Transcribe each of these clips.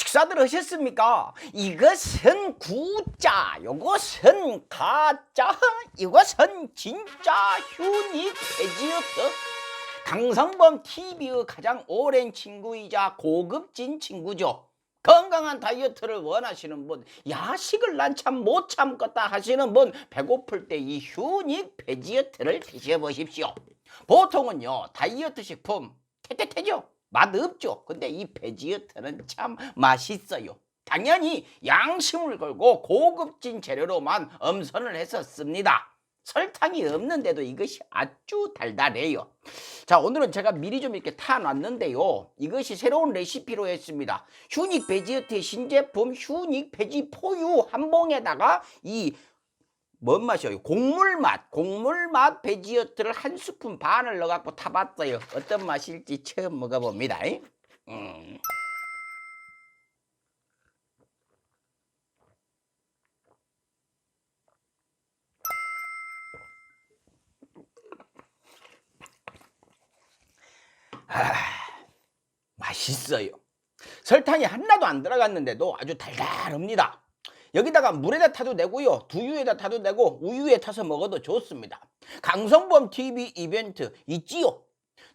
식사들 하셨습니까? 이것은 구자, 요것은 가짜, 이것은 진짜 휴닉 베지어트. 강성범 TV의 가장 오랜 친구이자 고급진 친구죠. 건강한 다이어트를 원하시는 분, 야식을 난 참 못 참겠다 하시는 분, 배고플 때 이 휴닉 베지어트를 드셔보십시오. 보통은요, 다이어트 식품, 태태태죠? 맛 없죠? 근데 이 베지어트는 참 맛있어요. 당연히 양심을 걸고 고급진 재료로만 엄선을 씁니다. 설탕이 없는데도 이것이 아주 달달해요. 자, 오늘은 제가 미리 좀 이렇게 타놨는데요. 이것이 새로운 레시피로 했습니다. 휴닉 베지어트의 신제품 휴닉 베지 포유 한 봉에다가 이 뭔 맛이요? 곡물 맛, 곡물 맛 베지어트를 한 스푼 반을 넣어갖고 타봤어요. 어떤 맛일지 처음 먹어봅니다. 음. 아, 맛있어요. 설탕이 하나도 안 들어갔는데도 아주 달달합니다. 여기다가 물에다 타도 되고요. 두유에다 타도 되고 우유에 타서 먹어도 좋습니다. 강성범 TV 이벤트 있지요.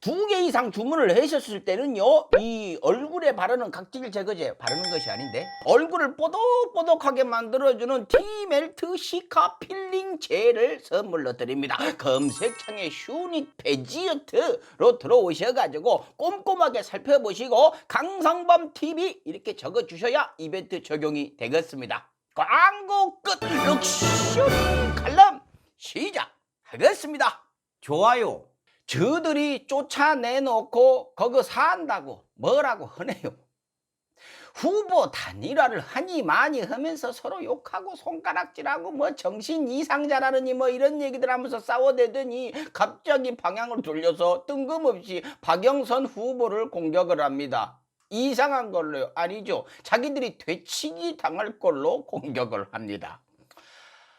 두 개 이상 주문을 하셨을 때는요. 이 얼굴에 바르는 각질 제거제 바르는 것이 아닌데 얼굴을 뽀독뽀독하게 만들어주는 티멜트 시카 필링 젤을 선물로 드립니다. 검색창에 슈닉 베지어트로 들어오셔가지고 꼼꼼하게 살펴보시고 강성범 TV 이렇게 적어주셔야 이벤트 적용이 되겠습니다. 광고 끝! 럭셔리 칼럼 시작하겠습니다. 좋아요. 저들이 쫓아내놓고 거기 산다고 뭐라고 하네요. 후보 단일화를 하니 많이 하면서 서로 욕하고 손가락질하고 뭐 정신 이상자라느니 뭐 이런 얘기들 하면서 싸워대더니 갑자기 방향을 돌려서 뜬금없이 박영선 후보를 공격을 합니다. 이상한 걸로요? 아니죠. 자기들이 되치기 당할 걸로 공격을 합니다.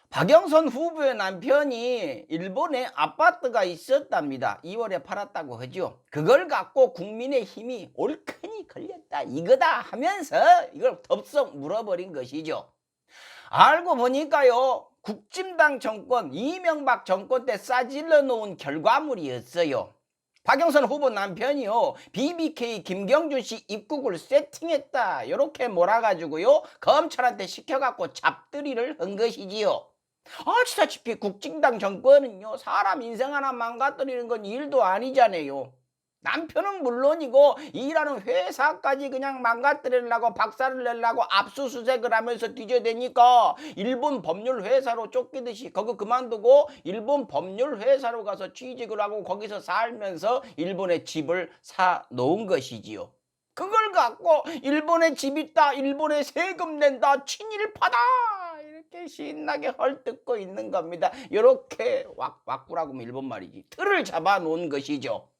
박영선 후보의 남편이 일본에 아파트가 있었답니다. 2월에 팔았다고 하죠. 그걸 갖고 국민의 힘이 옳거니 걸렸다 이거다 하면서 이걸 덥석 물어버린 것이죠. 알고 보니까요. 국진당 정권 이명박 정권 때 싸질러 놓은 결과물이었어요. 박영선 후보 남편이요 BBK 김경준 씨 입국을 세팅했다 이렇게 몰아가지고요 검찰한테 시켜갖고 잡들이를 한 것이지요. 아시다시피 국진당 정권은요 사람 인생 하나 망가뜨리는 건 일도 아니잖아요. 남편은 물론이고 일하는 회사까지 그냥 망가뜨리려고 박살을 내려고 압수수색을 하면서 뒤져대니까 일본 법률 회사로 쫓기듯이 거기 그만두고 일본 법률 회사로 가서 취직을 하고 거기서 살면서 일본의 집을 사 놓은 것이지요. 그걸 갖고 일본에 집 있다, 일본에 세금 낸다, 친일파다 이렇게 신나게 헐뜯고 있는 겁니다. 이렇게 왁 왁구라고 하면 일본 말이지. 틀을 잡아 놓은 것이죠.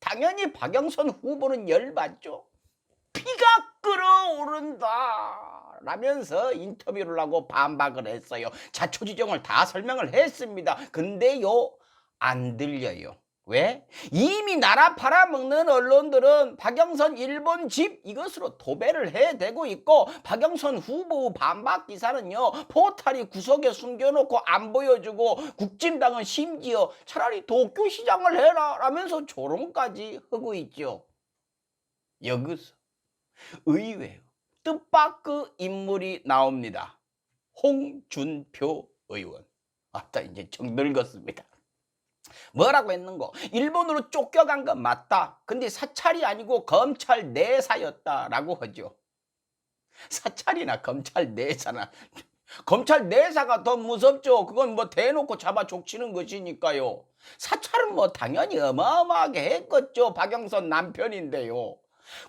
당연히 박영선 후보는 열받죠. 피가 끓어오른다. 라면서 인터뷰를 하고 반박을 했어요. 자초지종을 다 설명을 했습니다. 근데요, 안 들려요. 왜? 이미 나라 팔아먹는 언론들은 박영선 일본 집 이것으로 도배를 해대고 있고 박영선 후보 반박 기사는요 포탈이 구석에 숨겨놓고 안 보여주고 국진당은 심지어 차라리 도쿄 시장을 해라 라면서 조롱까지 하고 있죠. 여기서 의외로 뜻밖의 인물이 나옵니다. 홍준표 의원. 아따 이제 정 늙었습니다. 뭐라고 했는고? 일본으로 쫓겨간 건 맞다. 근데 사찰이 아니고 검찰 내사였다라고 하죠. 사찰이나 검찰 내사나 검찰 내사가 더 무섭죠. 그건 뭐 대놓고 잡아 족치는 것이니까요. 사찰은 뭐 당연히 어마어마하게 했겠죠. 박영선 남편인데요.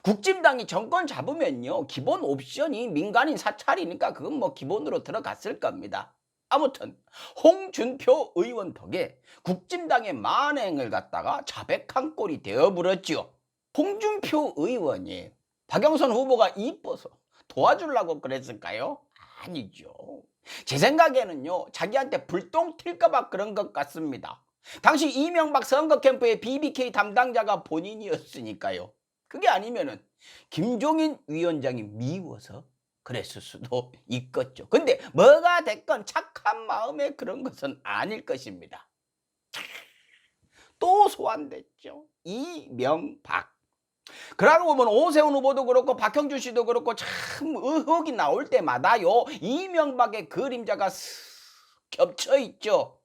국진당이 정권 잡으면요. 기본 옵션이 민간인 사찰이니까 그건 뭐 기본으로 들어갔을 겁니다. 아무튼 홍준표 의원 덕에 국진당의 만행을 갖다가 자백한 꼴이 되어버렸지요. 홍준표 의원이 박영선 후보가 이뻐서 도와주려고 그랬을까요? 아니죠. 제 생각에는요, 자기한테 불똥 튈까봐 그런 것 같습니다. 당시 이명박 선거 캠프의 BBK 담당자가 본인이었으니까요. 그게 아니면은 김종인 위원장이 미워서 그랬을 수도 있겠죠. 근데 뭐가 됐건 착한 마음에 그런 것은 아닐 것입니다. 또 소환됐죠. 이명박. 그러고 보면 오세훈 후보도 그렇고 박형준 씨도 그렇고 참 의혹이 나올 때마다요. 이명박의 그림자가 슥 겹쳐 있죠.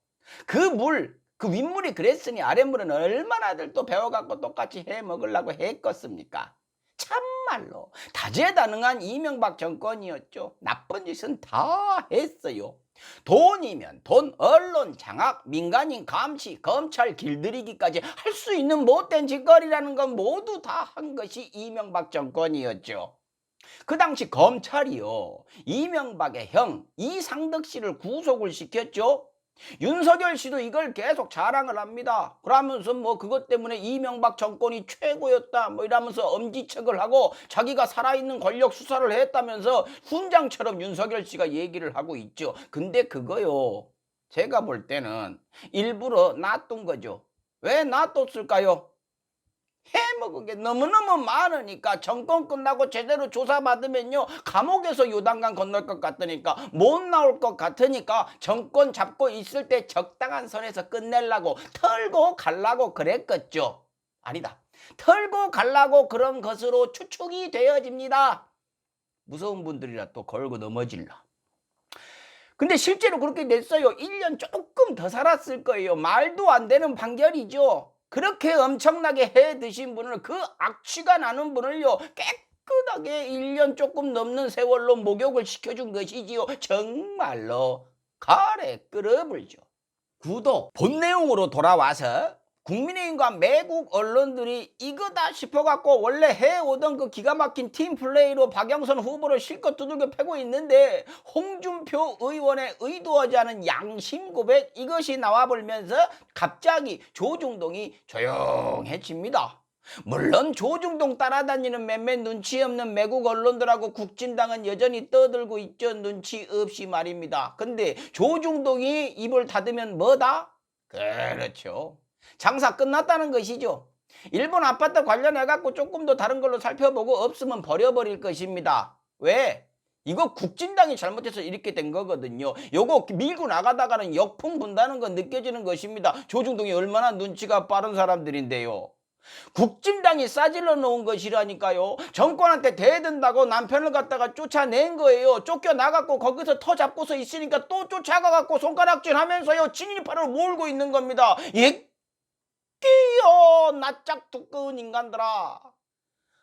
그 물, 그 윗물이 그랬으니 아랫물은 얼마나들 또 배워갖고 똑같이 해 먹으려고 했겠습니까? 참 말로 다재다능한 이명박 정권이었죠. 나쁜 짓은 다 했어요. 돈이면 돈, 언론 장악, 민간인 감시, 검찰 길들이기까지 할 수 있는 못된 짓거리라는 건 모두 다 한 것이 이명박 정권이었죠. 그 당시 검찰이요. 이명박의 형 이상덕 씨를 구속을 시켰죠. 윤석열 씨도 이걸 계속 자랑을 합니다. 그러면서 뭐 그것 때문에 이명박 정권이 최고였다 뭐 이러면서 엄지척을 하고 자기가 살아있는 권력 수사를 했다면서 훈장처럼 윤석열 씨가 얘기를 하고 있죠. 근데 그거요. 제가 볼 때는 일부러 놔둔 거죠. 왜 놔뒀을까요? 해먹은 게 너무너무 많으니까 정권 끝나고 제대로 조사받으면요. 감옥에서 요단강 건널 것 같으니까 못 나올 것 같으니까 정권 잡고 있을 때 적당한 선에서 끝내려고 털고 갈라고 그랬겠죠. 아니다. 털고 갈라고 그런 것으로 추측이 되어집니다. 무서운 분들이라 또 걸고 넘어질라. 근데 실제로 그렇게 됐어요. 1년 조금 더 살았을 거예요. 말도 안 되는 판결이죠 그렇게 엄청나게 해 드신 분을 그 악취가 나는 분을요 깨끗하게 1년 조금 넘는 세월로 목욕을 시켜준 것이지요 정말로 가래 끓어불죠 구독 본 내용으로 돌아와서 국민의힘과 매국 언론들이 이거다 싶어갖고 원래 해오던 그 기가 막힌 팀 플레이로 박영선 후보를 실컷 두들겨 패고 있는데 홍준표 의원의 의도하지 않은 양심 고백 이것이 나와버리면서 갑자기 조중동이 조용해집니다. 물론 조중동 따라다니는 몇몇 눈치 없는 매국 언론들하고 국진당은 여전히 떠들고 있죠. 눈치 없이 말입니다. 근데 조중동이 입을 닫으면 뭐다? 그렇죠. 장사 끝났다는 것이죠. 일본 아파트 관련해갖고 조금 더 다른 걸로 살펴보고 없으면 버려버릴 것입니다. 왜? 이거 국진당이 잘못해서 이렇게 된 거거든요. 요거 밀고 나가다가는 역풍 분다는 건 느껴지는 것입니다. 조중동이 얼마나 눈치가 빠른 사람들인데요. 국진당이 싸질러 놓은 것이라니까요. 정권한테 대든다고 남편을 갖다가 쫓아낸 거예요. 쫓겨나갖고 거기서 터 잡고서 있으니까 또 쫓아가갖고 손가락질 하면서요. 진일파를 몰고 있는 겁니다. 예? 끼요 낯짝 두꺼운 인간들아.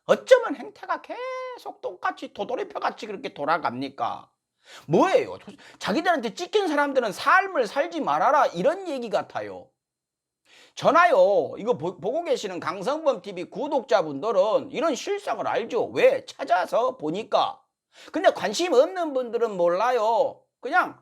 어쩌면 행태가 계속 똑같이 도돌이표같이 그렇게 돌아갑니까? 뭐예요? 자기들한테 찍힌 사람들은 삶을 살지 말아라 이런 얘기 같아요. 전화요 이거 보, 고 계시는 강성범 TV 구독자분들은 이런 실상을 알죠? 왜? 찾아서 보니까. 근데 관심 없는 분들은 몰라요. 그냥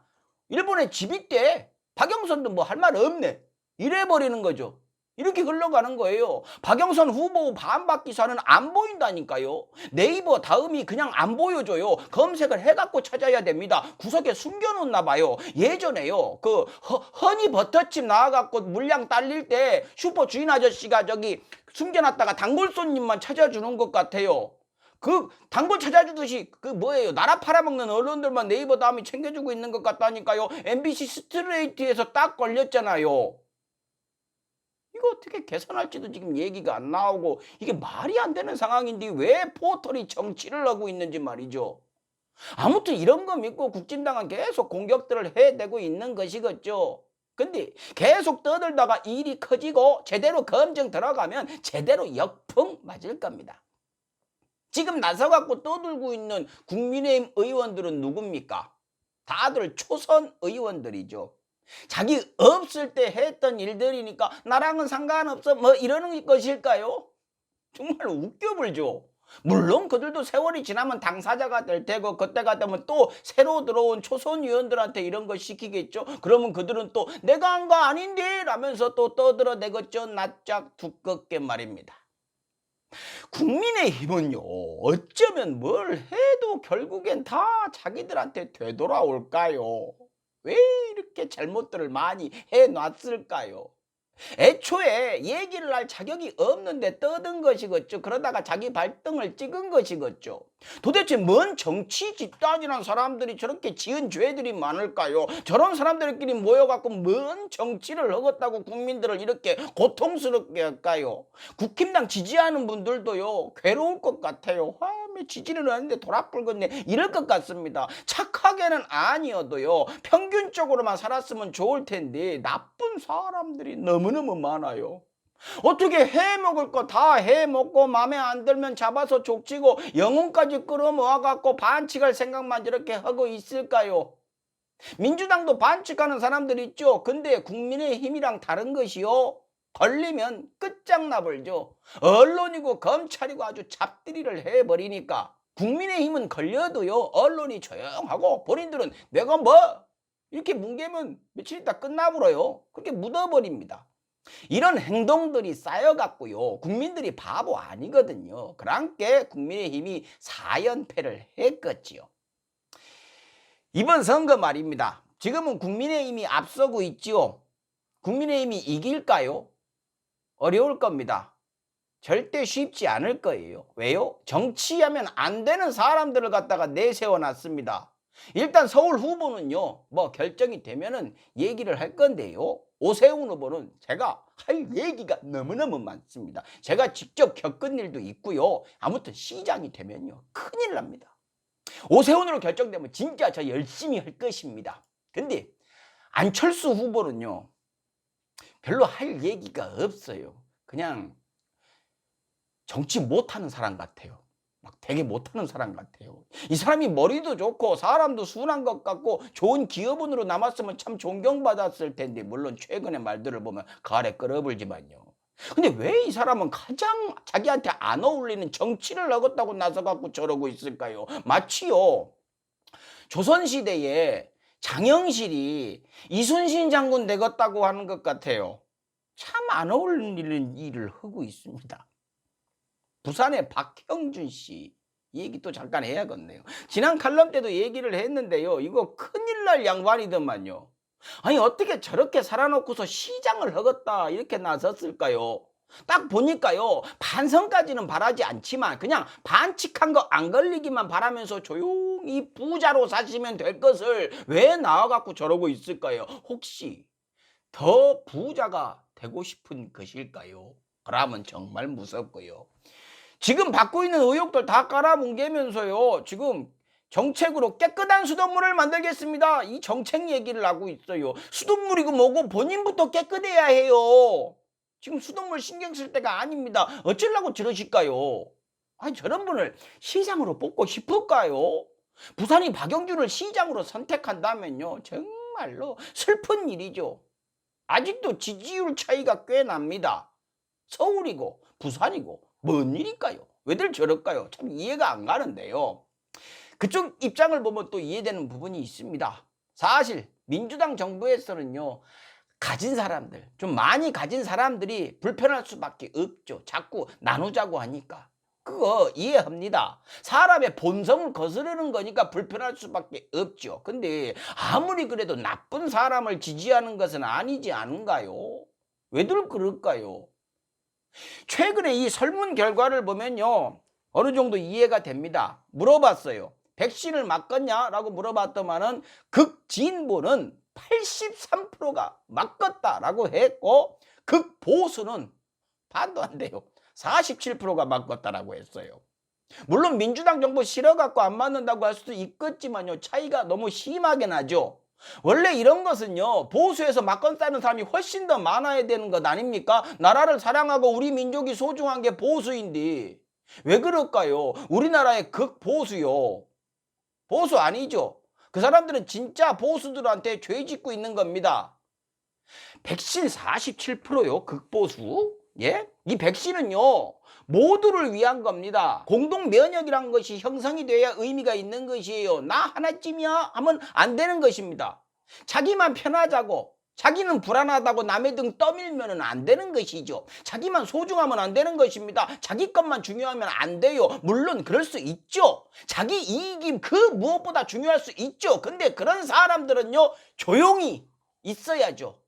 일본에 집이 때 박영선도 뭐 할 말 없네. 이래 버리는 거죠 이렇게 흘러가는 거예요. 박영선 후보 반박 기사는 안 보인다니까요. 네이버 다음이 그냥 안 보여줘요. 검색을 해갖고 찾아야 됩니다. 구석에 숨겨놓나 봐요. 예전에요. 그 허, 허니 버터칩 나와갖고 물량 딸릴 때 슈퍼 주인 아저씨가 저기 숨겨놨다가 단골 손님만 찾아주는 것 같아요. 그 단골 찾아주듯이 그 뭐예요 나라 팔아먹는 언론들만 네이버 다음이 챙겨주고 있는 것 같다니까요 MBC 스트레이트에서 딱 걸렸잖아요 이거 어떻게 개선할지도 지금 얘기가 안 나오고 이게 말이 안 되는 상황인데 왜 포털이 정치를 하고 있는지 말이죠. 아무튼 이런 거 믿고 국진당은 계속 공격들을 해대고 있는 것이겠죠. 근데 계속 떠들다가 일이 커지고 제대로 검증 들어가면 제대로 역풍 맞을 겁니다. 지금 나서갖고 떠들고 있는 국민의힘 의원들은 누굽니까? 다들 초선 의원들이죠. 자기 없을 때 했던 일들이니까 나랑은 상관없어 뭐 이러는 것일까요? 정말 웃겨불죠. 물론 그들도 세월이 지나면 당사자가 될 테고 그때가 되면 또 새로 들어온 초선 의원들한테 이런 거 시키겠죠. 그러면 그들은 또 내가 한 거 아닌데 라면서 또 떠들어대겠죠. 낯짝 두껍게 말입니다. 국민의힘은요 어쩌면 뭘 해도 결국엔 다 자기들한테 되돌아올까요? 왜 이렇게 잘못들을 많이 해놨을까요? 애초에 얘기를 할 자격이 없는데 떠든 것이겠죠. 그러다가 자기 발등을 찍은 것이겠죠. 도대체 뭔 정치 집단이란 사람들이 저렇게 지은 죄들이 많을까요? 저런 사람들끼리 모여갖고 뭔 정치를 하겠다고 국민들을 이렇게 고통스럽게 할까요? 국힘당 지지하는 분들도요, 괴로울 것 같아요. 화면 지지는 하는데 돌아불겠네. 이럴 것 같습니다. 착하게는 아니어도요, 평균적으로만 살았으면 좋을 텐데, 나쁜 사람들이 너무너무 많아요. 어떻게 해 먹을 거 다 해 먹고 맘에 안 들면 잡아서 족치고 영혼까지 끌어모아 갖고 반칙할 생각만 저렇게 하고 있을까요? 민주당도 반칙하는 사람들 있죠. 근데 국민의 힘이랑 다른 것이요. 걸리면 끝장나버리죠. 언론이고 검찰이고 아주 잡들이를 해버리니까 국민의힘은 걸려도요. 언론이 조용하고 본인들은 내가 뭐 이렇게 뭉개면 며칠 있다 끝나버려요. 그렇게 묻어버립니다. 이런 행동들이 쌓여갖고요. 국민들이 바보 아니거든요. 그랑께 국민의힘이 4연패를 했겠지요. 이번 선거 말입니다. 지금은 국민의힘이 앞서고 있지요. 국민의힘이 이길까요? 어려울 겁니다. 절대 쉽지 않을 거예요. 왜요? 정치하면 안 되는 사람들을 갖다가 내세워 놨습니다. 일단 서울 후보는요, 뭐 결정이 되면은 얘기를 할 건데요. 오세훈 후보는 제가 할 얘기가 너무너무 많습니다. 제가 직접 겪은 일도 있고요. 아무튼 시장이 되면요, 큰일 납니다. 오세훈으로 결정되면 진짜 저 열심히 할 것입니다. 근데 안철수 후보는요, 별로 할 얘기가 없어요. 그냥 정치 못하는 사람 같아요. 막 되게 못하는 사람 같아요. 이 사람이 머리도 좋고 사람도 순한 것 같고 좋은 기업원으로 남았으면 참 존경받았을 텐데 물론 최근의 말들을 보면 가래 끌어불지만요. 근데 왜 이 사람은 가장 자기한테 안 어울리는 정치를 하겠다고 나서갖고 저러고 있을까요? 마치요. 조선시대에 장영실이 이순신 장군 되겠다고 하는 것 같아요. 참 안 어울리는 일을 하고 있습니다. 부산의 박형준 씨 얘기 또 잠깐 해야겠네요. 지난 칼럼 때도 얘기를 했는데요. 이거 큰일 날 양반이더만요. 아니 어떻게 저렇게 살아놓고서 시장을 하겠다 이렇게 나섰을까요? 딱 보니까요 반성까지는 바라지 않지만 그냥 반칙한 거 안 걸리기만 바라면서 조용히 부자로 사시면 될 것을 왜 나와갖고 저러고 있을까요? 혹시 더 부자가 되고 싶은 것일까요? 그러면 정말 무섭고요. 지금 받고 있는 의혹들 다 깔아뭉개면서요. 지금 정책으로 깨끗한 수돗물을 만들겠습니다. 이 정책 얘기를 하고 있어요. 수돗물이고 뭐고 본인부터 깨끗해야 해요. 지금 수돗물 신경 쓸 때가 아닙니다. 어쩌려고 저러실까요? 아니 저런 분을 시장으로 뽑고 싶을까요? 부산이 박영준을 시장으로 선택한다면요. 정말로 슬픈 일이죠. 아직도 지지율 차이가 꽤 납니다. 서울이고 부산이고 뭔 일일까요? 왜들 저럴까요? 참 이해가 안 가는데요. 그쪽 입장을 보면 또 이해되는 부분이 있습니다. 사실 민주당 정부에서는요. 가진 사람들, 좀 많이 가진 사람들이 불편할 수밖에 없죠. 자꾸 나누자고 하니까. 그거 이해합니다. 사람의 본성을 거스르는 거니까 불편할 수밖에 없죠. 근데 아무리 그래도 나쁜 사람을 지지하는 것은 아니지 않은가요? 왜들 그럴까요? 최근에 이 설문 결과를 보면요. 어느 정도 이해가 됩니다. 물어봤어요. 백신을 맞겠냐 라고 물어봤더만은 극진보는 83%가 맞겠다라고 했고 극보수는 반도 안 돼요. 47%가 맞겠다라고 했어요. 물론 민주당 정부 싫어갖고 안 맞는다고 할 수도 있겠지만요. 차이가 너무 심하게 나죠. 원래 이런 것은요 보수에서 막건 싸는 사람이 훨씬 더 많아야 되는 것 아닙니까? 나라를 사랑하고 우리 민족이 소중한 게 보수인데 왜 그럴까요? 우리나라의 극보수요 보수 아니죠? 그 사람들은 진짜 보수들한테 죄 짓고 있는 겁니다. 백신 47%요 극보수 예? 이 백신은요 모두를 위한 겁니다. 공동 면역이란 것이 형성이 돼야 의미가 있는 것이에요. 나 하나쯤이야 하면 안 되는 것입니다. 자기만 편하자고 자기는 불안하다고 남의 등 떠밀면 안 되는 것이죠. 자기만 소중하면 안 되는 것입니다. 자기 것만 중요하면 안 돼요. 물론 그럴 수 있죠. 자기 이익이 그 무엇보다 중요할 수 있죠. 근데 그런 사람들은요, 조용히 있어야죠.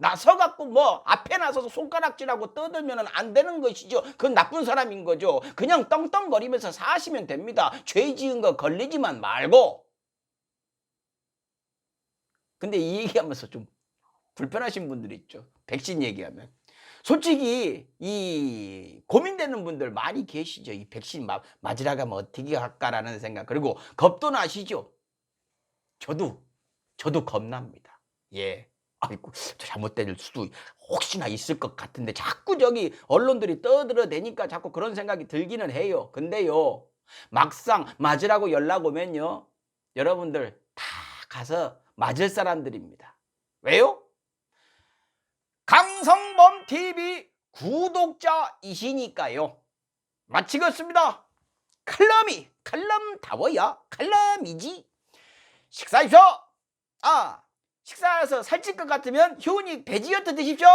나서갖고 뭐 앞에 나서서 손가락질하고 떠들면 안 되는 것이죠. 그건 나쁜 사람인 거죠. 그냥 떵떵거리면서 사시면 됩니다. 죄 지은 거 걸리지만 말고. 근데 이 얘기하면서 좀 불편하신 분들이 있죠. 백신 얘기하면. 솔직히 이 고민되는 분들 많이 계시죠. 이 백신 마- 맞으러 가면 어떻게 할까라는 생각. 그리고 겁도 나시죠. 저도 저도 겁납니다. 예. 아이고 저 잘못될 수도 혹시나 있을 것 같은데 자꾸 저기 언론들이 떠들어대니까 자꾸 그런 생각이 들기는 해요. 근데요 막상 맞으라고 연락 오면요 여러분들 다 가서 맞을 사람들입니다. 왜요? 강성범 TV 구독자이시니까요. 마치겠습니다. 칼럼이 칼럼다워야 칼럼이지. 식사하십시오. 아 식사해서 살찔 것 같으면 효은이 배지어트 드십시오.